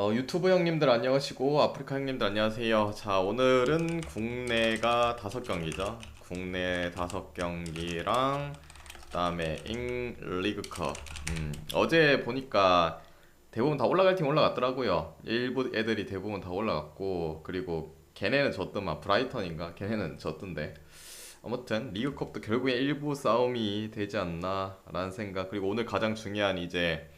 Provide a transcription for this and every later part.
어, 유튜브 형님들 안녕하시고 아프리카 형님들 안녕하세요. 자 오늘은 국내가 다섯 경기죠. 국내 다섯 경기랑 그 다음에 잉 리그컵. 음, 어제 보니까 대부분 다 올라갈 팀 올라갔더라고요. 일부 애들이 대부분 다 올라갔고 그리고 걔네는 졌더만 브라이턴인가? 걔네는 졌던데. 아무튼 리그컵도 결국에 일부 싸움이 되지 않나 라는 생각. 그리고 오늘 가장 중요한 이제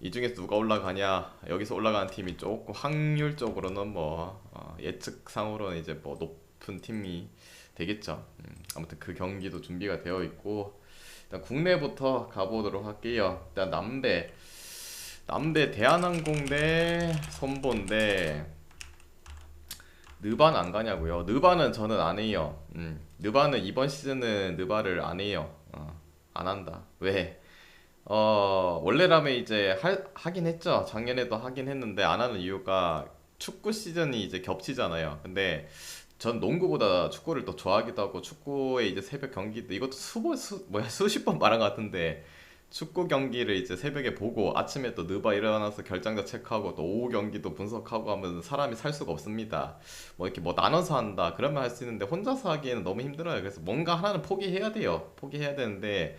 이 중에서 누가 올라가냐 여기서 올라가는 팀이 조금 확률적으로는 뭐 어, 예측상으로는 이제 뭐 높은 팀이 되겠죠. 음, 아무튼 그 경기도 준비가 되어 있고 일단 국내부터 가보도록 할게요. 일단 남대 남대 대한항공 대 선보인데 느바는 안 가냐고요? 느바는 저는 안 해요. 음, 느바는 이번 시즌은 느바를 안 해요. 어, 안 한다. 왜? 어, 원래라면 이제 할, 하긴 했죠. 작년에도 하긴 했는데 안 하는 이유가 축구 시즌이 이제 겹치잖아요. 근데 전 농구보다 축구를 더 좋아하기도 하고 축구에 이제 새벽 경기도 이것도 수보 수 뭐야 수십 번 말한 것 같은데 축구 경기를 이제 새벽에 보고 아침에 또 느바 일어나서 결장자 체크하고 또 오후 경기도 분석하고 하면 사람이 살 수가 없습니다. 뭐 이렇게 뭐 나눠서 한다 그러면 할 수 있는데 혼자서 하기에는 너무 힘들어요. 그래서 뭔가 하나는 포기해야 돼요. 포기해야 되는데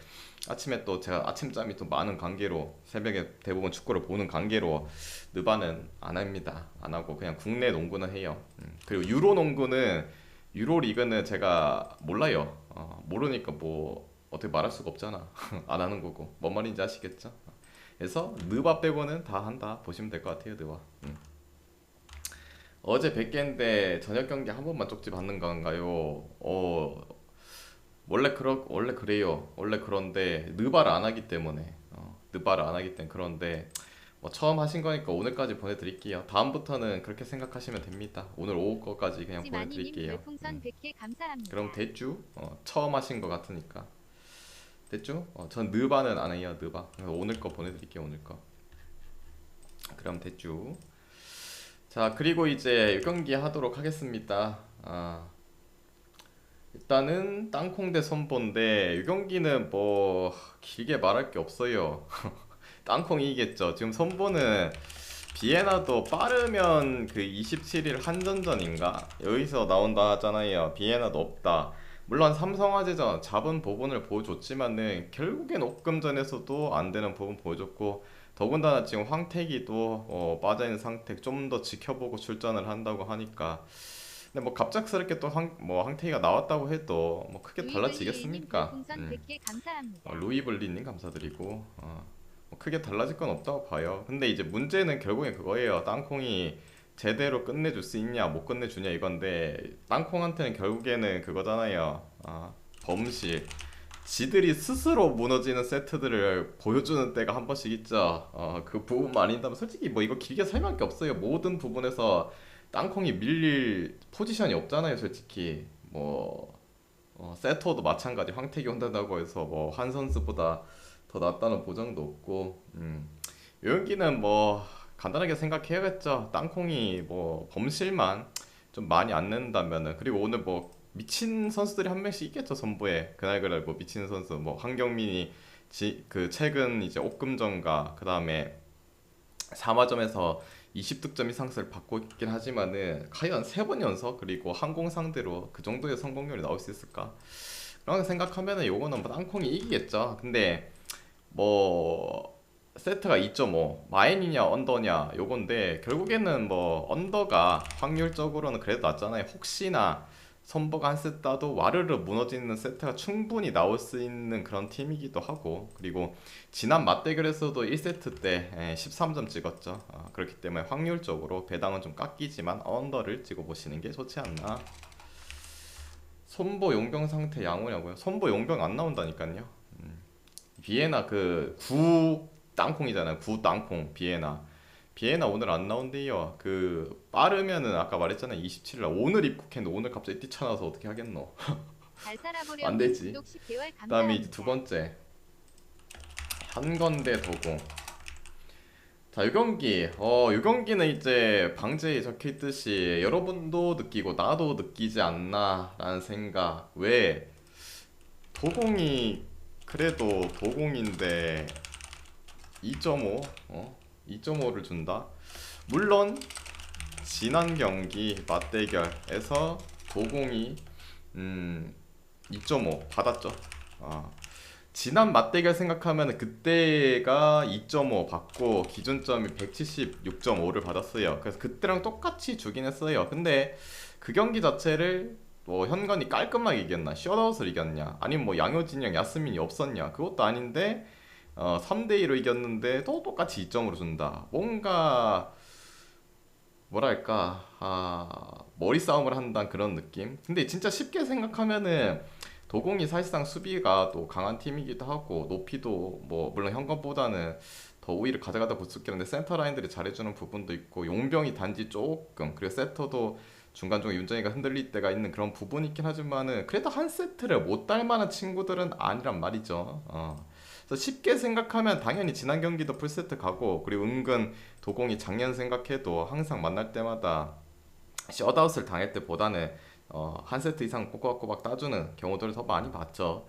아침에 또 제가 아침잠이 또 많은 관계로 새벽에 대부분 축구를 보는 관계로 느바는 안 합니다. 안 하고 그냥 국내 농구는 해요. 음, 그리고 유로 농구는 유로 리그는 제가 몰라요. 어, 모르니까 뭐 어떻게 말할 수가 없잖아. 안 하는 거고. 뭔 말인지 아시겠죠? 그래서 느바 빼고는 다 한다 보시면 될 것 같아요, 느바. 음. 어제 100개인데 저녁 경기 한 번만 쪽지 받는 건가요? 어, 원래 그러 원래 그래요. 원래 그런데 느바를 안 하기 때문에 어, 느바를 안 하기 때문에 그런데 뭐 처음 하신 거니까 오늘까지 보내드릴게요. 다음부터는 그렇게 생각하시면 됩니다. 오늘 오후 거까지 그냥 보내드릴게요. 음. 100개 감사합니다. 그럼 됐죠? 어, 처음 하신 거 같으니까 됐죠? 어, 전 느바는 안 해요. 느바. 오늘 거 보내드릴게요. 오늘 거. 그럼 됐죠? 자 그리고 이제 경기 하도록 하겠습니다. 아. 일단은 땅콩 대 선보인데 이 경기는 뭐 길게 말할 게 없어요. 땅콩이 이겠죠. 지금 선보는 비에나도 빠르면 그 27일 한전전인가 여기서 나온다 하잖아요. 비에나도 없다. 물론 삼성화재전 잡은 부분을 보여줬지만은 결국엔 옥금전에서도 안 되는 부분 보여줬고 더군다나 지금 황태기도 어, 빠져있는 상태 좀 더 지켜보고 출전을 한다고 하니까 근데 뭐 갑작스럽게 또 황, 뭐 황태기가 나왔다고 해도 뭐 크게 달라지겠습니까? 음. 100개 감사합니다. 어, 루이블리님 감사드리고 어, 뭐 크게 달라질 건 없다고 봐요. 근데 이제 문제는 결국엔 그거예요. 땅콩이 제대로 끝내줄 수 있냐 못 끝내주냐 이건데 땅콩한테는 결국에는 그거잖아요. 아, 범실. 지들이 스스로 무너지는 세트들을 보여주는 때가 한 번씩 있죠. 어, 그 부분만 아닌다면 솔직히 뭐 이거 길게 설명할 게 없어요. 모든 부분에서 땅콩이 밀릴 포지션이 없잖아요. 솔직히 뭐 어, 세터도 마찬가지 황태기 혼다고 해서 뭐 한 선수보다 더 낫다는 보장도 없고 음. 요연기는 뭐 간단하게 생각해야겠죠 땅콩이 뭐 범실만 좀 많이 안 낸다면은 그리고 오늘 뭐 미친 선수들이 한 명씩 있겠죠 선보에 그날 그날 뭐 미친 선수 뭐 황경민이 지, 그 최근 이제 옥금전과 그 다음에 3화점에서 20득점 이상 을 받고 있긴 하지만은 과연 세 번 연속 그리고 항공 상대로 그 정도의 성공률이 나올 수 있을까? 그런 거 생각하면은 요거는 뭐 땅콩이 이기겠죠. 근데 뭐 세트가 2.5 마인이냐 언더냐 요건데 결국에는 뭐 언더가 확률적으로는 그래도 낫잖아요. 혹시나 선보가 한 세트 따도 와르르 무너지는 세트가 충분히 나올 수 있는 그런 팀이기도 하고 그리고 지난 맞대결에서도 1세트 때 예, 13점 찍었죠. 어, 그렇기 때문에 확률적으로 배당은 좀 깎이지만 언더를 찍어보시는 게 좋지 않나. 손보 용병 상태 양호냐고요? 손보 용병 안 나온다니까요. 음. 비에나 그 구 땅콩이잖아요. 구 땅콩 비에나. 비에나 오늘 안 나온대요. 그 빠르면은 아까 말했잖아요. 27일 날 오늘 입국했는데 오늘 갑자기 뛰쳐나와서 어떻게 하겠노? 안 되지. 구독 10개월 감사합니다. 그다음에 이제 두 번째 한건대 도구. 자, 이 경기, 어, 이 경기는 이제 방제에 적혀 있듯이 여러분도 느끼고 나도 느끼지 않나 라는 생각. 왜 도공이 그래도 도공인데 2.5, 어? 2.5를 준다? 물론 지난 경기 맞대결에서 도공이 음, 2.5 받았죠. 아, 지난 맞대결 생각하면 그때가 2.5 받고 기준점이 176.5를 받았어요. 그래서 그때랑 똑같이 주긴 했어요. 근데 그 경기 자체를 뭐 현건이 깔끔하게 이겼나? 셧아웃을 이겼냐? 아니면 뭐 양효진이랑 야스민이 없었냐? 그것도 아닌데 어, 3대 2로 이겼는데 또 똑같이 2점으로 준다. 뭔가 뭐랄까 아, 머리 싸움을 한다는 그런 느낌. 근데 진짜 쉽게 생각하면은 도공이 사실상 수비가 또 강한 팀이기도 하고 높이도 뭐 물론 현건보다는 더 우위를 가져가다 있겠는데 센터 라인들이 잘해주는 부분도 있고 용병이 단지 조금 그리고 세터도 중간 중에 윤정이가 흔들릴 때가 있는 그런 부분이 있긴 하지만은 그래도 한 세트를 못 딸 만한 친구들은 아니란 말이죠. 어. 그래서 쉽게 생각하면 당연히 지난 경기도 풀세트 가고 그리고 은근 도공이 작년 생각해도 항상 만날 때마다 셧아웃을 당할 때보다는 어, 한 세트 이상 꼬박꼬박 따주는 경우들을 더 많이 봤죠.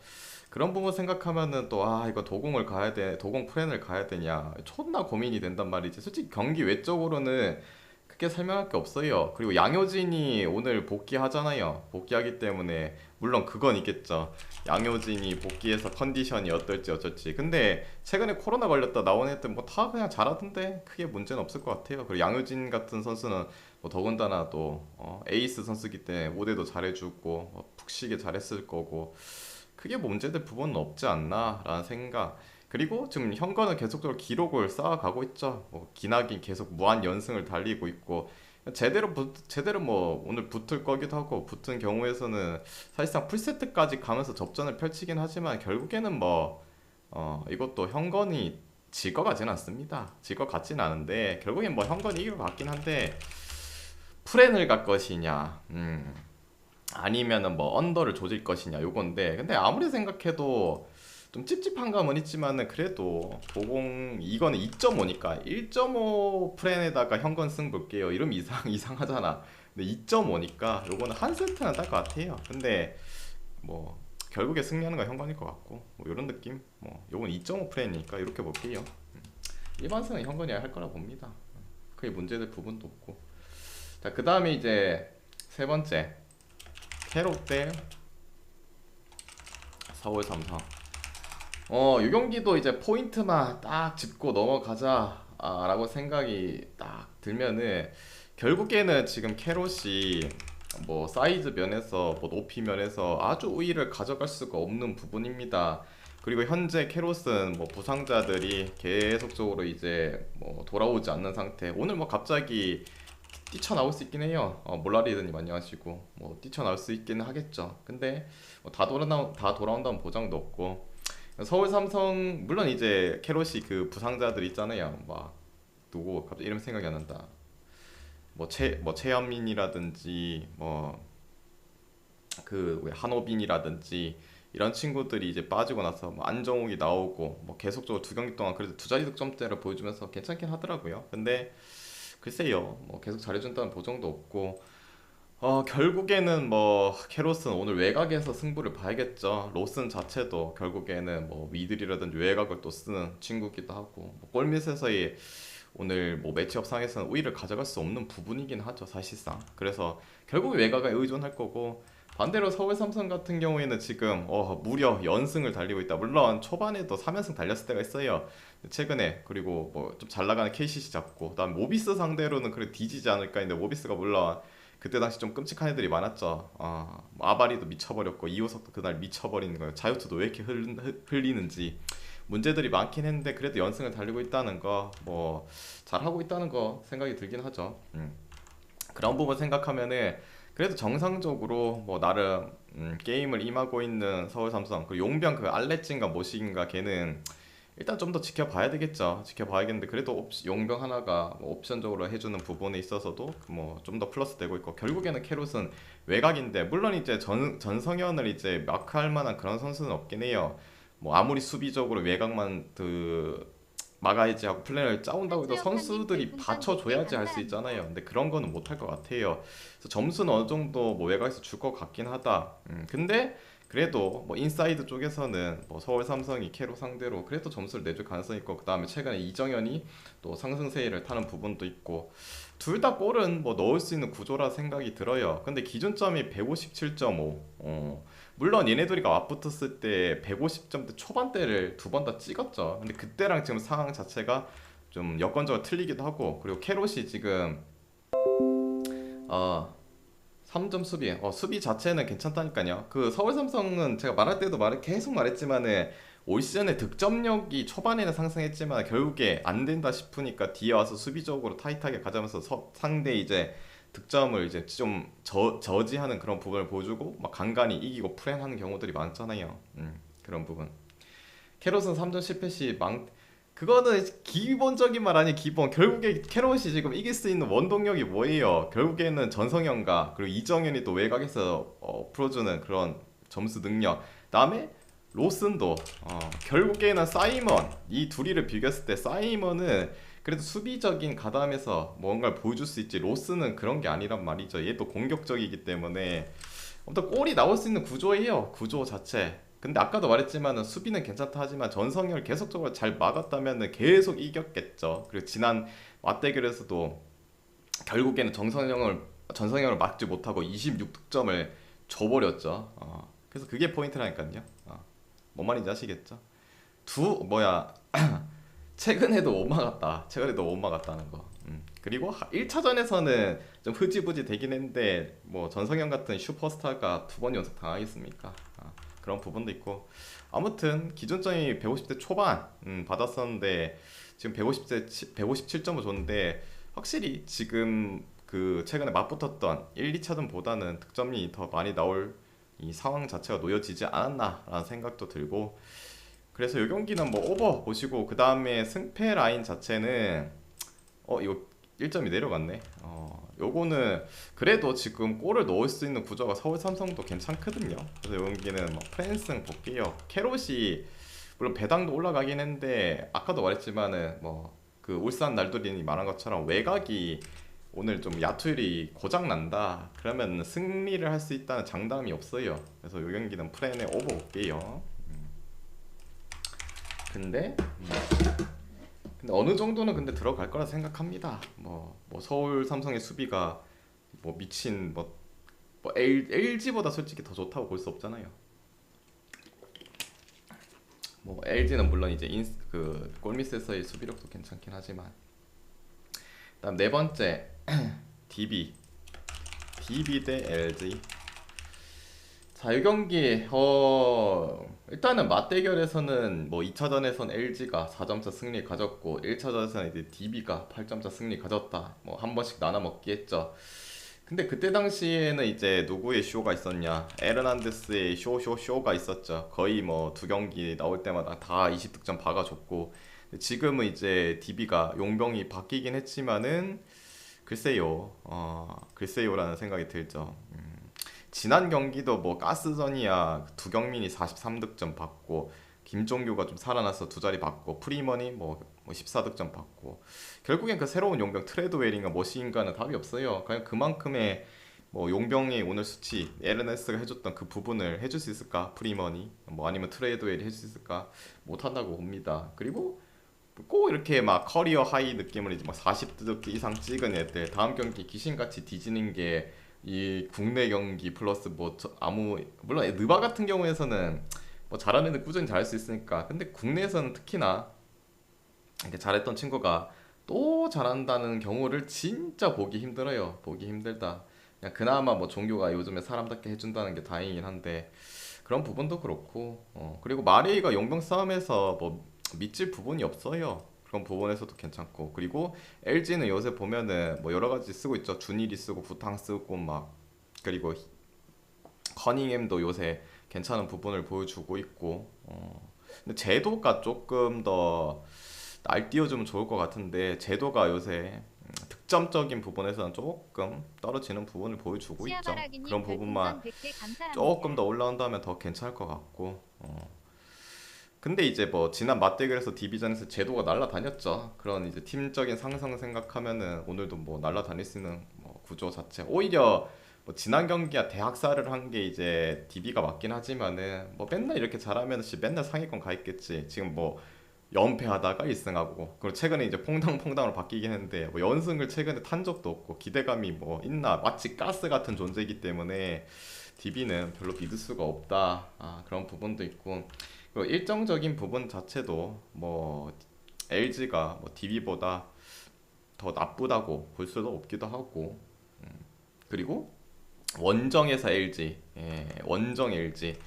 그런 부분 생각하면은 또 아 이거 도공을 가야 돼 도공 프렌을 가야 되냐 존나 고민이 된단 말이지 솔직히 경기 외적으로는 크게 설명할 게 없어요. 그리고 양효진이 오늘 복귀하잖아요. 복귀하기 때문에 물론 그건 있겠죠. 양효진이 복귀해서 컨디션이 어떨지 어쩔지. 근데 최근에 코로나 걸렸다 나온 애들 뭐 다 그냥 잘하던데 크게 문제는 없을 것 같아요. 그리고 양효진 같은 선수는 뭐 더군다나 또 어, 에이스 선수기 때문에 무대도 잘해주고 뭐푹 쉬게 잘했을 거고. 크게 문제될 부분은 없지 않나라는 생각. 그리고 지금 현건은 계속적으로 기록을 쌓아가고 있죠. 뭐 기나긴 계속 무한 연승을 달리고 있고 제대로 붙, 제대로 뭐 오늘 붙을 거기도 하고 붙은 경우에서는 사실상 풀세트까지 가면서 접전을 펼치긴 하지만 결국에는 뭐 어, 이것도 현건이 질 것 같지는 않습니다. 질 것 같지는 않은데 결국엔 뭐 현건이 이길 것 같긴 한데 프렌을 갈 것이냐, 음, 아니면은 뭐 언더를 조질 것이냐 요건데 근데 아무리 생각해도 좀 찝찝한 감은 있지만은 그래도 도공 이거는 2.5니까 1.5 프렌에다가 현건 승 볼게요. 이러면 이상 이상하잖아. 근데 2.5니까 요거는 한 세트는 딸 것 같아요. 근데 뭐 결국에 승리하는 건 현건일 것 같고 뭐 이런 느낌? 뭐 요건 2.5 프렌이니까 이렇게 볼게요. 음. 일반승은 현건이 할 거라 봅니다. 크게 문제될 부분도 없고. 자 그 다음에 이제 세 번째. 캐롯 대 서울 삼성. 어, 이 경기도 이제 포인트만 딱 짚고 넘어가자라고 생각이 딱 들면은 결국에는 지금 캐롯이 뭐 사이즈 면에서 뭐 높이 면에서 아주 우위를 가져갈 수가 없는 부분입니다. 그리고 현재 캐롯은 뭐 부상자들이 계속적으로 이제 뭐 돌아오지 않는 상태. 오늘 뭐 갑자기 뛰쳐나올 수 있긴 해요. 어, 몰라리드님 안녕하시고 뭐 뛰쳐나올 수 있기는 하겠죠. 근데 뭐 다 돌아나 다 돌아온다는 보장도 없고 서울 삼성 물론 이제 캐롯이 그 부상자들 있잖아요. 막 누구 갑자기 이름 생각이 안 난다. 뭐최뭐 최현민이라든지 뭐그왜 한호빈이라든지 이런 친구들이 이제 빠지고 나서 뭐 안정욱이 나오고 뭐 계속적으로 두 경기 동안 그래도 두 자리 득점대를 보여주면서 괜찮긴 하더라고요. 근데 글쎄요, 뭐 계속 잘해준다는 보장도 없고, 어, 결국에는 뭐 캐롯은 오늘 외곽에서 승부를 봐야겠죠. 로슨 자체도 결국에는 뭐 미들이라든지 외곽을 또 쓰는 친구기도 하고, 뭐 골밑에서의 오늘 뭐 매치업 상에서는 우위를 가져갈 수 없는 부분이긴 하죠, 사실상. 그래서 결국 외곽에 의존할 거고, 반대로 서울 삼성 같은 경우에는 지금 어, 무려 연승을 달리고 있다. 물론 초반에도 3연승 달렸을 때가 있어요. 최근에 그리고 뭐 좀 잘 나가는 KCC 잡고 그다음 모비스 상대로는 그래 뒤지지 않을까 했는데 모비스가 물론 그때 당시 좀 끔찍한 애들이 많았죠. 아, 뭐 아바리도 미쳐버렸고 이호석도 그날 미쳐버리는 거예요. 자유투도 왜 이렇게 흘, 흘리는지 문제들이 많긴 했는데 그래도 연승을 달리고 있다는 거 뭐 잘하고 있다는 거 생각이 들긴 하죠. 음. 그런 부분 생각하면은 그래도 정상적으로 뭐 나름 음, 게임을 임하고 있는 서울 삼성 그 용병 그 알레진가 뭐시인가 걔는 일단 좀 더 지켜봐야 되겠죠. 지켜봐야겠는데 그래도 옵- 용병 하나가 뭐 옵션적으로 해주는 부분에 있어서도 뭐 좀 더 플러스 되고 있고 결국에는 캐롯은 외곽인데 물론 이제 전 전성현을 이제 마크할 만한 그런 선수는 없긴 해요. 뭐 아무리 수비적으로 외곽만 그 막아야지 하고 플랜을 짜온다고 해도 선수들이 받쳐줘야지 할 수 있잖아요. 근데 그런 거는 못할 것 같아요. 그래서 점수는 어느 정도 뭐 외곽에서 줄 것 같긴 하다. 음, 근데 그래도 뭐 인사이드 쪽에서는 뭐 서울 삼성이 캐로 상대로 그래도 점수를 내줄 가능성이 있고 그 다음에 최근에 이정현이 또 상승세를 타는 부분도 있고 둘 다 골은 뭐 넣을 수 있는 구조라 생각이 들어요. 근데 기준점이 157.5. 어, 물론 얘네들이가 맞붙었을 때 150점대 초반대를 두 번 다 찍었죠. 근데 그때랑 지금 상황 자체가 좀 여건적으로 틀리기도 하고 그리고 캐롯이 지금 어 3점 수비 어 수비 자체는 괜찮다니까요. 그 서울 삼성은 제가 말할 때도 말 계속 말했지만은 올 시즌에 득점력이 초반에는 상승했지만 결국에 안 된다 싶으니까 뒤에 와서 수비적으로 타이트하게 가자면서 서- 상대 이제 득점을 이제 좀 저, 저지하는 그런 부분을 보여주고 막 간간히 이기고 프렌하는 경우들이 많잖아요. 음, 그런 부분. 캐롯은 3점 실패 시망 그거는 기본적인 말 아니 기본. 결국에 캐롯이 지금 이길 수 있는 원동력이 뭐예요? 결국에는 전성현과 그리고 이정현이 또 외곽에서 어, 풀어주는 그런 점수 능력. 다음에 로슨도 어, 결국에는 사이먼. 이 둘이를 비교했을 때 사이먼은 그래도 수비적인 가담에서 뭔가를 보여줄 수 있지. 로스는 그런 게 아니란 말이죠. 얘 또 공격적이기 때문에. 아무튼 골이 나올 수 있는 구조예요. 구조 자체 근데 아까도 말했지만은 수비는 괜찮다 하지만 전성현을 계속적으로 잘 막았다면은 계속 이겼겠죠. 그리고 지난 맞대결에서도 결국에는 정성현을 전성현을 막지 못하고 26득점을 줘버렸죠. 어, 그래서 그게 포인트라니까요. 어, 뭔 말인지 아시겠죠? 두 뭐야 최근에도 못 막았다. 최근에도 못 막았다는 거. 음. 그리고 1차전에서는 좀 흐지부지 되긴 했는데 뭐 전성현 같은 슈퍼스타가 두 번 연속 당하겠습니까? 아, 그런 부분도 있고. 아무튼 기준점이 150대 초반 음, 받았었는데 지금 150대 157점을 줬는데 확실히 지금 그 최근에 맞붙었던 1, 2차전보다는 득점이 더 많이 나올 이 상황 자체가 놓여지지 않았나라는 생각도 들고. 그래서 이 경기는 뭐 오버 보시고 그 다음에 승패 라인 자체는 어 이거 1점이 내려갔네. 어 요거는 그래도 지금 골을 넣을 수 있는 구조가 서울 삼성도 괜찮거든요. 그래서 이 경기는 뭐 프랜승 볼게요. 캐롯이 물론 배당도 올라가긴 했는데 아까도 말했지만은 뭐 그 울산 날돌이니 말한 것처럼 외곽이 오늘 좀 야투율이 고장 난다. 그러면 승리를 할 수 있다는 장담이 없어요. 그래서 이 경기는 프랜에 오버 볼게요. 음. 근데 음. 근데 어느 정도는 근데 들어갈 거라 생각합니다. 뭐, 뭐 서울 삼성의 수비가 뭐 미친 뭐, 뭐 L, LG보다 솔직히 더 좋다고 볼 수 없잖아요. 뭐 LG는 물론 이제 인, 그 골밑에서의 수비력도 괜찮긴 하지만 그다음 네 번째 DB DB 대 LG 자, 이 경기 어 일단은 맞대결에서는 뭐 2차전에선 LG가 4점차 승리 가졌고 1차전에서는 이제 DB가 8점차 승리 가졌다. 뭐 한 번씩 나눠 먹기 했죠. 근데 그때 당시에는 이제 누구의 쇼가 있었냐? 에르난데스의 쇼쇼 쇼가 있었죠. 거의 뭐 두 경기 나올 때마다 다 20득점 박아줬고 지금은 이제 DB가 용병이 바뀌긴 했지만은 글쎄요, 어 글쎄요라는 생각이 들죠. 음. 지난 경기도 뭐 가스전이야 두경민이 43득점 받고 김종규가 좀 살아나서 두 자리 받고 프리머니 뭐, 뭐 14득점 받고 결국엔 그 새로운 용병 트레드웰인가 머시인가는 답이 없어요. 그냥 그만큼의 뭐 용병의 오늘 수치 에르네스가 해줬던 그 부분을 해줄 수 있을까 프리머니 뭐 아니면 트레드웰이 해줄 수 있을까 못한다고 봅니다. 그리고 꼭 이렇게 막 커리어 하이 느낌을 이제 막 40득 이상 찍은 애들 다음 경기 귀신같이 뒤지는 게 이 국내 경기 플러스 뭐 저- 아무 물론 느바 같은 경우에서는 뭐 애들 꾸준히 잘할 수 있으니까. 근데 국내에서는 특히나 이렇게 잘했던 친구가 또 잘한다는 경우를 진짜 보기 힘들어요. 보기 힘들다. 그냥 그나마 뭐 종교가 요즘에 사람답게 해준다는 게 다행이긴 한데 그런 부분도 그렇고 어 그리고 마레이가 용병 싸움에서 뭐 미칠 부분이 없어요 그런 부분에서도 괜찮고 그리고 LG는 요새 보면은 뭐 여러 가지 쓰고 있죠. 준일이 쓰고 부탕 쓰고 막 그리고 히- 커닝햄도 요새 괜찮은 부분을 보여주고 있고 어. 근데 제도가 조금 더 날띄워주면 좋을 것 같은데 제도가 요새 음, 득점적인 부분에서는 조금 떨어지는 부분을 보여주고 있죠. 그런 부분만 별풍선 100개 감사합니다. 조금 더 올라온다면 더 괜찮을 것 같고 어. 근데 이제 뭐 지난 맞대결에서 디비전에서 제도가 날라다녔죠. 그런 이제 팀적인 상승 생각하면은 오늘도 뭐 날라다닐 수 있는 뭐 구조 자체. 오히려 뭐 지난 경기야 대학살을 한 게 이제 DB가 맞긴 하지만은 뭐 맨날 이렇게 잘하면 씨 맨날 상위권 가 있겠지. 지금 뭐 연패하다가 1승하고. 그리고 최근에 이제 퐁당퐁당으로 바뀌긴 했는데 뭐 연승을 최근에 탄 적도 없고 기대감이 뭐 있나. 마치 가스 같은 존재이기 때문에 DB는 별로 믿을 수가 없다. 아, 그런 부분도 있고 일정적인 부분 자체도 뭐 LG가 뭐 DB보다 더 나쁘다고 볼 수도 없기도 하고 음, 그리고 원정에서 LG 예, 원정 LG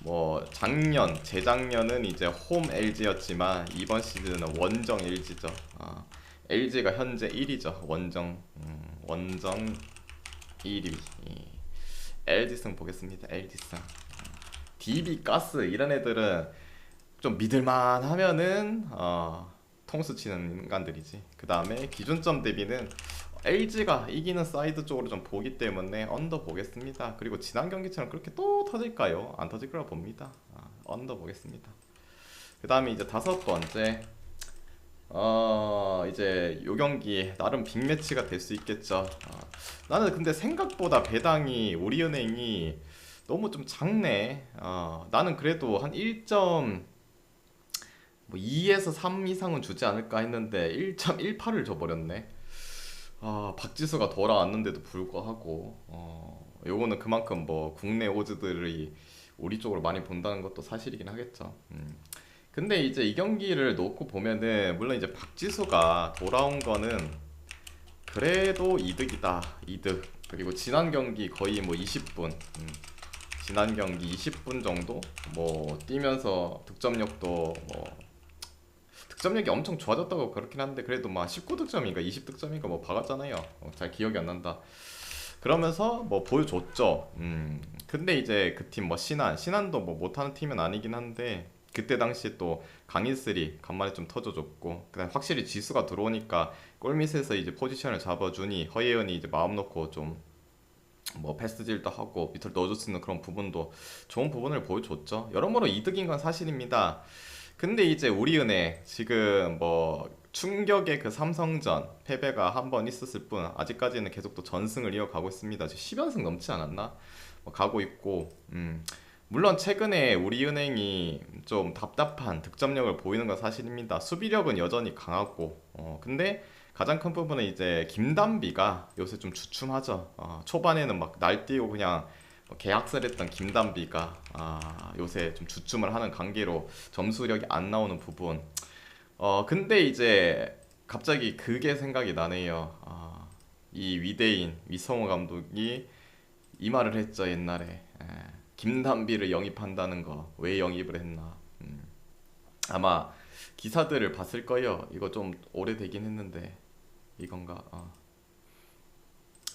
뭐 작년 재작년은 이제 홈 LG였지만 이번 시즌은 원정 LG죠. 아, LG가 현재 1위죠. 원정 음, 원정 1위. LG승 보겠습니다. LG승. DB 가스 이런 애들은 좀 믿을만 하면은 어, 통수 치는 인간들이지. 그 다음에 기준점 대비는 LG가 이기는 사이드 쪽으로 좀 보기 때문에 언더 보겠습니다. 그리고 지난 경기처럼 그렇게 또 터질까요? 안 터질 거라 봅니다. 아, 언더 보겠습니다. 그 다음에 이제 다섯 번째 어 이제 요 경기 나름 빅매치가 될 수 있겠죠. 아, 나는 근데 생각보다 배당이 우리은행이 너무 좀 작네. 어, 나는 그래도 한 1점 뭐 2에서 3 이상은 주지 않을까 했는데 1.18을 줘버렸네. 아, 박지수가 돌아왔는데도 불구하고 어, 요거는 그만큼 뭐 국내 오즈들이 우리 쪽으로 많이 본다는 것도 사실이긴 하겠죠. 음. 근데 이제 이 경기를 놓고 보면은 물론 이제 박지수가 돌아온 거는 그래도 이득이다. 이득. 그리고 지난 경기 거의 뭐 20분. 음. 지난 경기 20분 정도 뭐 뛰면서 득점력도 뭐 득점력이 엄청 좋아졌다고 그렇긴 한데 그래도 막 19득점인가 20득점인가 뭐 박았잖아요. 어, 잘 기억이 안 난다. 그러면서 뭐 보여줬죠. 음. 근데 이제 그 팀 뭐 신한 신한도 뭐 못하는 팀은 아니긴 한데 그때 당시 또 강인슬이 간만에 좀 터져줬고 그다음 확실히 지수가 들어오니까 골밑에서 이제 포지션을 잡아주니 허예은이 이제 마음 놓고 좀 뭐 패스질도 하고 밑을 넣어줄 수 있는 그런 부분도 좋은 부분을 보여줬죠. 여러모로 이득인 건 사실입니다. 근데 이제 우리은행 지금 뭐 충격의 그 삼성전 패배가 한 번 있었을 뿐 아직까지는 계속 또 전승을 이어가고 있습니다. 지금 10연승 넘지 않았나? 뭐 가고 있고 음. 물론 최근에 우리은행이 좀 답답한 득점력을 보이는 건 사실입니다. 수비력은 여전히 강하고 어, 근데 가장 큰 부분은 이제 김단비가 요새 좀 주춤하죠. 어, 초반에는 막 날뛰고 그냥 뭐 계약설했던 김단비가 아, 요새 좀 주춤을 하는 관계로 점수력이 안 나오는 부분. 어 근데 이제 갑자기 그게 생각이 나네요. 아, 이 위대인 위성호 감독이 이 말을 했죠 옛날에. 에, 김단비를 영입한다는 거 왜 영입을 했나? 음, 아마 기사들을 봤을 거예요. 이거 좀 오래되긴 했는데 이건가? 어.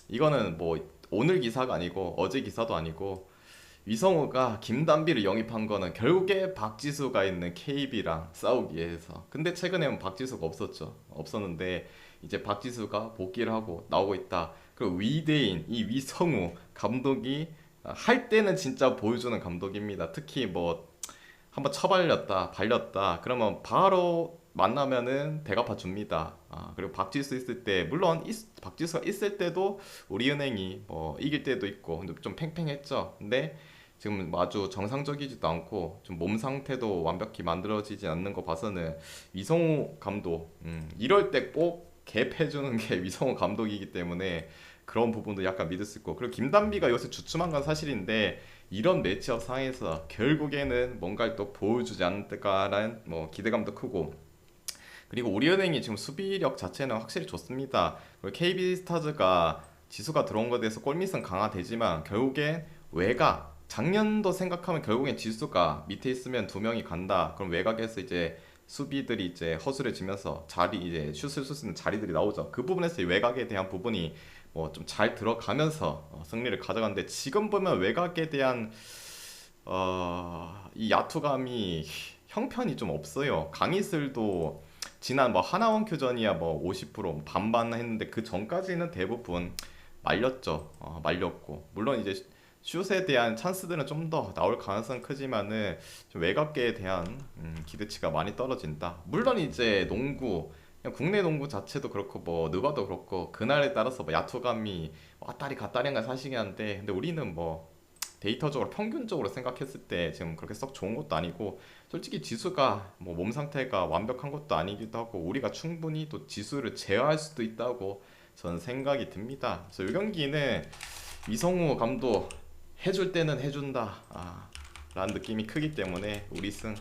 이거는 뭐 오늘 기사가 아니고 어제 기사도 아니고 위성우가 김단비를 영입한 거는 결국에 박지수가 있는 KB랑 싸우기 위해서. 근데 최근에는 박지수가 없었죠. 없었는데 이제 박지수가 복귀를 하고 나오고 있다. 그리고 위대인 이 위성우 감독이 할 때는 진짜 보여주는 감독입니다. 특히 뭐 한번 쳐발렸다, 발렸다. 그러면 바로 만나면은 대갚아 줍니다. 아, 그리고 박지수 있을 때 물론 있- 박지수가 있을 때도 우리은행이 뭐 이길 때도 있고 좀 팽팽했죠. 근데 지금 뭐 아주 정상적이지도 않고 좀 몸 상태도 완벽히 만들어지지 않는 거 봐서는 위성우 감독 음, 이럴 때꼭 개패주는 게 위성우 감독이기 때문에 그런 부분도 약간 믿을 수 있고 그리고 김단비가 요새 주춤한 건 사실인데 이런 매치업 상에서 결국에는 뭔가를 또 보여주지 않을까라는 뭐 기대감도 크고 그리고 우리은행이 지금 수비력 자체는 확실히 좋습니다. 그리고 KB 스타즈가 지수가 들어온 것에 대해서 골밑은 강화되지만 결국엔 외곽 작년도 생각하면 결국엔 지수가 밑에 있으면 두 명이 간다. 그럼 외곽에서 이제 수비들이 이제 허술해지면서 자리 이제 슛을 쏠 수 있는 자리들이 나오죠. 그 부분에서 이 외곽에 대한 부분이 뭐 좀 잘 들어가면서 어, 승리를 가져갔는데 지금 보면 외곽에 대한 어, 이 야투감이 형편이 좀 없어요. 강희슬도 지난 뭐 하나원 큐전이야 뭐 50% 반반 했는데 그 전까지는 대부분 말렸죠. 어, 말렸고 물론 이제 슛에 대한 찬스들은 좀 더 나올 가능성은 크지만은 좀 외곽계에 대한 음, 기대치가 많이 떨어진다. 물론 이제 농구 국내 농구 자체도 그렇고 뭐 누가도 그렇고 그날에 따라서 뭐 야투감이 왔다리 갔다리 한가 사실이긴 한데 근데 우리는 뭐 데이터적으로 평균적으로 생각했을 때 지금 그렇게 썩 좋은 것도 아니고 솔직히 지수가 뭐 몸 상태가 완벽한 것도 아니기도 하고 우리가 충분히 또 지수를 제어할 수도 있다고 저는 생각이 듭니다. 그래서 이 경기는 이성우 감독 해줄 때는 해준다. 아, 라는 느낌이 크기 때문에 우리 승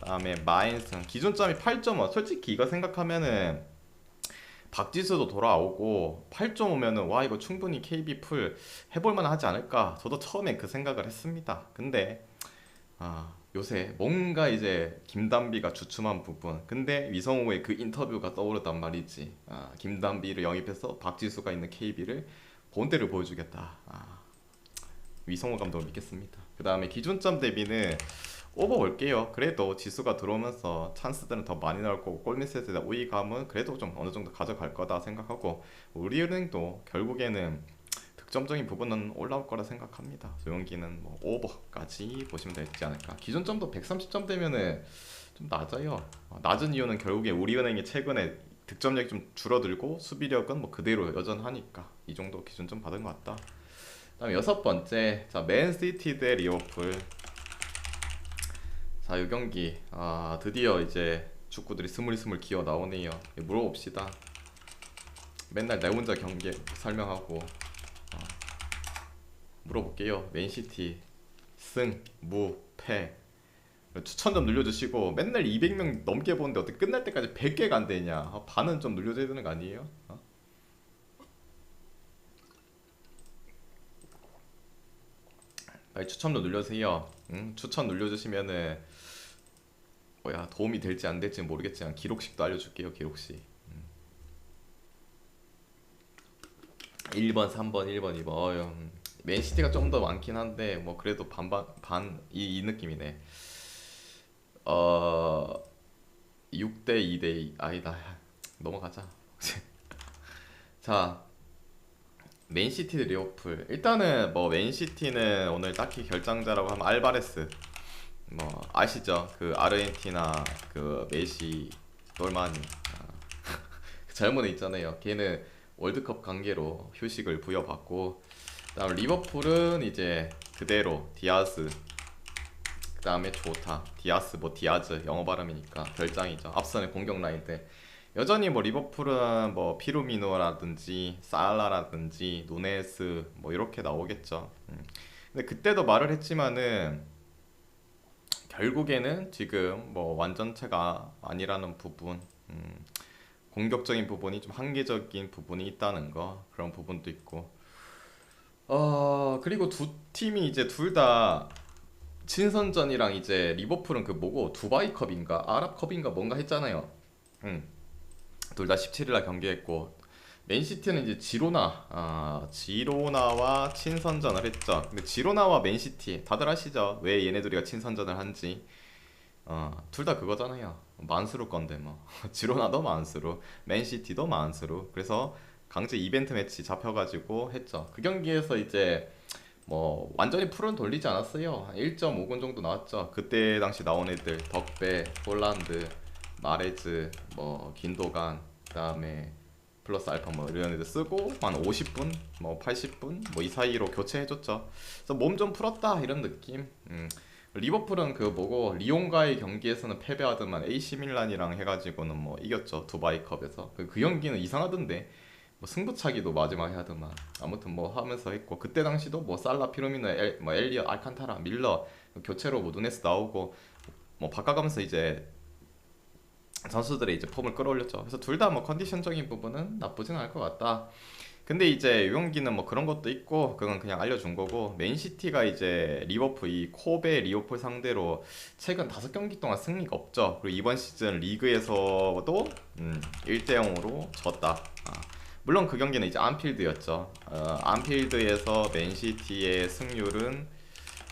다음에 마인승. 기존점이 8.5 솔직히 이거 생각하면은 박지수도 돌아오고 8.5면은 와 이거 충분히 KB 풀 해볼만 하지 않을까. 저도 처음에 그 생각을 했습니다. 근데 아 요새 뭔가 이제 김단비가 주춤한 부분. 근데 위성우의 그 인터뷰가 떠오르단 말이지. 아, 김단비를 영입해서 박지수가 있는 KB를 본대를 보여주겠다. 아, 위성우 감독을 믿겠습니다 그 다음에 기준점 대비는 오버 볼게요. 그래도 지수가 들어오면서 찬스들은 더 많이 나올 거고 골밑에 대한 우위감은 그래도 좀 어느 정도 가져갈 거다 생각하고 우리은행도 결국에는 득점적인 부분은 올라올 거라 생각합니다. 소용기는 뭐 오버까지 보시면 되지 않을까. 기존점도 130점 되면은 좀 낮아요. 어, 낮은 이유는 결국에 우리은행이 최근에 득점력이 좀 줄어들고 수비력은 뭐 그대로 여전하니까 이 정도 기준점 받은 것 같다. 다음 여섯 번째 자 맨시티 대 리버풀 자, 이 경기 아 드디어 이제 축구들이 스물스물 기어 나오네요. 물어봅시다. 맨날 내 혼자 경기 설명하고 어, 물어볼게요. 맨시티 승, 무, 패 추천 좀 눌러주시고 맨날 200명 넘게 보는데 어떻게 끝날 때까지 100개가 안 되냐? 아, 반은 좀 눌려줘야 되는 거 아니에요? 어? 빨리 추천도 눌러주세요. 응? 추천 눌러주시면은 뭐야 도움이 될지 안 될지 모르겠지만 기록식도 알려줄게요 기록식 음. 1번 3번 1번 2번 어휴, 음. 맨시티가 좀 더 많긴 한데 뭐 그래도 반반 반이 이 느낌이네 어 6대 2대 2 아니다 넘어가자 자 맨시티 대 리오풀 일단은 뭐 맨시티는 오늘 딱히 결장자라고 하면 알바레스 뭐 아시죠? 그 아르헨티나 그 메시 돌마니 아, 그 젊은 애 있잖아요. 걔는 월드컵 관계로 휴식을 부여받고 그다음 리버풀은 이제 그대로 디아스 그 다음에 조타 디아스 뭐 디아즈 영어 발음이니까 별장이죠. 앞선의 공격 라인 때 여전히 뭐 리버풀은 뭐 피루미노라든지 살라라든지 누네스 뭐 이렇게 나오겠죠. 음. 근데 그때도 말을 했지만은 결국에는 지금 뭐 완전체가 아니라는 부분, 음, 공격적인 부분이 좀 한계적인 부분이 있다는 거 그런 부분도 있고, 어 그리고 두 팀이 이제 둘 다 친선전이랑 이제 리버풀은 그 뭐고 두바이컵인가 아랍컵인가 뭔가 했잖아요. 음, 둘 다 17일날 경기했고 맨시티는 이제 지로나, 아, 지로나와 친선전을 했죠. 근데 지로나와 맨시티 다들 아시죠? 왜 얘네들이가 친선전을 한지. 어, 둘 다 그거잖아요. 만수르 건데 뭐. 지로나도 만수르, 맨시티도 만수르. 그래서 강제 이벤트 매치 잡혀가지고 했죠. 그 경기에서 이제 뭐 완전히 풀은 돌리지 않았어요. 1.5군 정도 나왔죠. 그때 당시 나온 애들 덕배, 홀란드, 마레즈, 뭐 긴도간, 그다음에 플러스 알파 뭐 이런 애들 쓰고 한 50분, 뭐 80분 뭐 이 사이로 교체해줬죠. 그래서 몸 좀 풀었다 이런 느낌. 음. 리버풀은 그 뭐고 리옹과의 경기에서는 패배하더만 AC 밀란이랑 해가지고는 뭐 이겼죠 두바이컵에서 그, 그 경기는 이상하던데 뭐 승부차기도 마지막에 하더만 아무튼 뭐 하면서 했고 그때 당시도 뭐 살라 피로미노 엘, 뭐 엘리어 알칸타라 밀러 교체로 뭐 누네스 나오고 뭐 바꿔가면서 이제 선수들의 이제 폼을 끌어올렸죠. 그래서 둘 다 뭐 컨디션적인 부분은 나쁘진 않을 것 같다. 근데 이제 유용기는 뭐 그런 것도 있고 그건 그냥 알려준 거고 맨시티가 이제 리버풀 이 코베 리버풀 상대로 최근 다섯 경기 동안 승리가 없죠. 그리고 이번 시즌 리그에서도 음, 1대 0으로 졌다. 아, 물론 그 경기는 이제 안필드였죠. 어, 안필드에서 맨시티의 승률은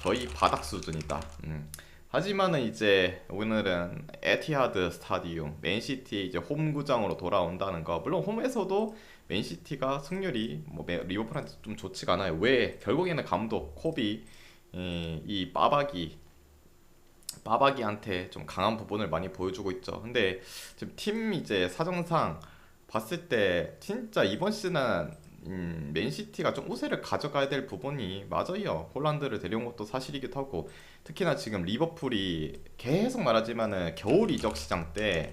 거의 바닥 수준이다. 음. 하지만은 이제 오늘은 에티하드 스타디움 맨시티 이제 홈 구장으로 돌아온다는 거. 물론 홈에서도 맨시티가 승률이 뭐 메- 리버풀한테 좀 좋지가 않아요. 왜? 결국에는 감독 코비 이, 이 빠박이 빠바기한테 좀 강한 부분을 많이 보여주고 있죠. 근데 지금 팀 이제 사정상 봤을 때 진짜 이번 시즌은 음, 맨시티가 좀 우세를 가져가야 될 부분이 맞아요. 홀란드를 데려온 것도 사실이기도 하고 특히나 지금 리버풀이 계속 말하지만은 겨울 이적 시장 때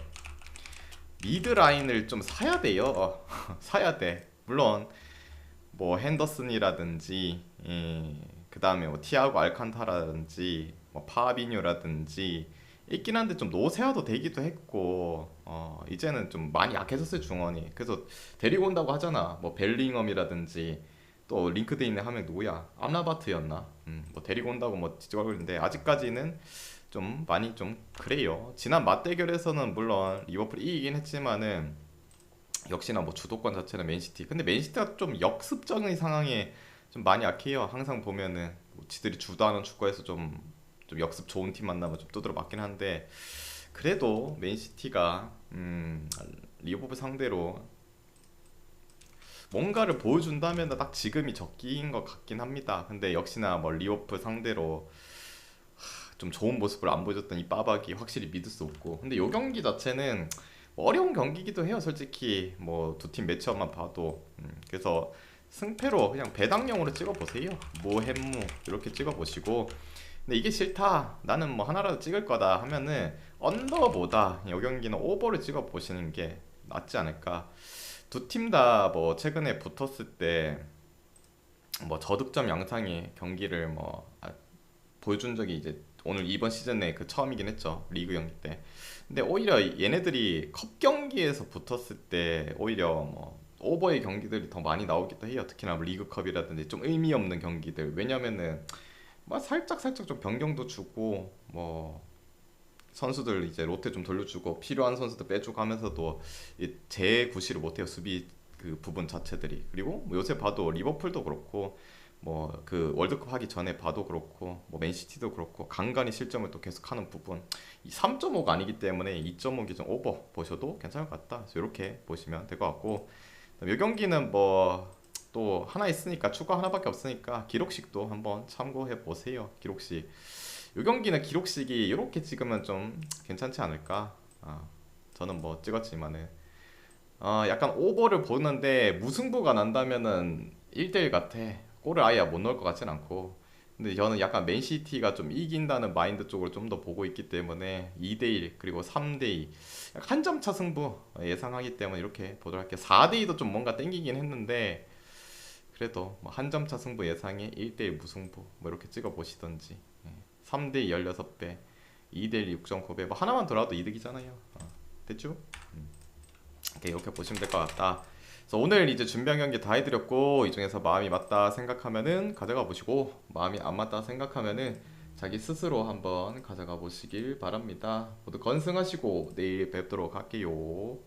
미드 라인을 좀 사야 돼요. 사야 돼. 물론 뭐 핸더슨이라든지 그 다음에 뭐 티아고 알칸타라든지 뭐 파비뉴라든지 있긴 한데 좀 노세화도 되기도 했고 어 이제는 좀 많이 약해졌어요 중원이. 그래서 데리고 온다고 하잖아. 뭐 벨링엄이라든지 또한명 누구야? 암라바트였나? 음 뭐 데리고 온다고 뭐 지적하고 있는데 아직까지는 좀 많이 좀 그래요. 지난 맞대결에서는 물론 리버풀이 이기긴 했지만은 역시나 뭐 주도권 자체는 맨시티. 근데 맨시티가 좀 역습적인 상황에 좀 많이 약해요. 항상 보면은 뭐 지들이 주도하는 축구에서 좀 좀 역습 좋은 팀 만나면 좀 두드려 맞긴 한데 그래도 맨시티가 음, 리버풀 상대로 뭔가를 보여준다면 딱 지금이 적기인 것 같긴 합니다. 근데 역시나 뭐 리버풀 상대로 하, 좀 좋은 모습을 안 보여줬던 이 빠박이 확실히 믿을 수 없고. 근데 요 경기 자체는 뭐 어려운 경기이기도 해요 솔직히. 뭐 두 팀 매치업만 봐도. 음, 그래서 승패로 그냥 배당용으로 찍어보세요. 모햄무 이렇게 찍어보시고 근데 이게 싫다. 나는 뭐 하나라도 찍을 거다 하면은 언더보다 이 경기는 오버를 찍어 보시는 게 낫지 않을까? 두 팀 다 뭐 최근에 붙었을 때 뭐 저득점 양상의 경기를 뭐 아, 보여준 적이 이제 오늘 이번 시즌에 그 처음이긴 했죠. 리그 경기 때. 근데 오히려 얘네들이 컵 경기에서 붙었을 때 오히려 뭐 오버의 경기들이 더 많이 나오기도 해요. 특히나 뭐 리그컵이라든지 좀 의미 없는 경기들. 왜냐면은 뭐 살짝 살짝 좀 변경도 주고 뭐 선수들 이제 롯데 좀 돌려주고 필요한 선수들 빼주고 하면서도 이 재구시를 못해요 수비 그 부분 자체들이. 그리고 뭐 요새 봐도 리버풀도 그렇고 뭐 그 월드컵 하기 전에 봐도 그렇고 뭐 맨시티도 그렇고 간간히 실점을 또 계속하는 부분. 이 3.5가 아니기 때문에 2.5 기준 오버 보셔도 괜찮을 것 같다. 그래서 이렇게 보시면 될 것 같고. 이 경기는 뭐 또 하나 있으니까 추가 하나밖에 없으니까 기록식도 한번 참고해 보세요 기록식 이 경기는 기록식이 이렇게 찍으면 좀 괜찮지 않을까 아, 저는 뭐 찍었지만은 아, 약간 오버를 보는데 무승부가 난다면은 1대1 같아. 골을 아예 못 넣을 것 같진 않고. 근데 저는 약간 맨시티가 좀 이긴다는 마인드 쪽으로 좀 더 보고 있기 때문에 2대1 그리고 3대2 한 점 차 승부 예상하기 때문에 이렇게 보도록 할게요. 4대2도 좀 뭔가 땡기긴 했는데 그래도 뭐 한 점차 승부 예상에 1대1 무승부 뭐 이렇게 찍어 보시던지 3대2 16배 2대1 6.9배 뭐 하나만 돌아도 이득이잖아요. 어, 됐죠? 이렇게, 이렇게 보시면 될 것 같다. 그래서 오늘 이제 준비한 경기 다 해드렸고 이 중에서 마음이 맞다 생각하면은 가져가 보시고 마음이 안 맞다 생각하면은 자기 스스로 한번 가져가 보시길 바랍니다. 모두 건승하시고 내일 뵙도록 할게요.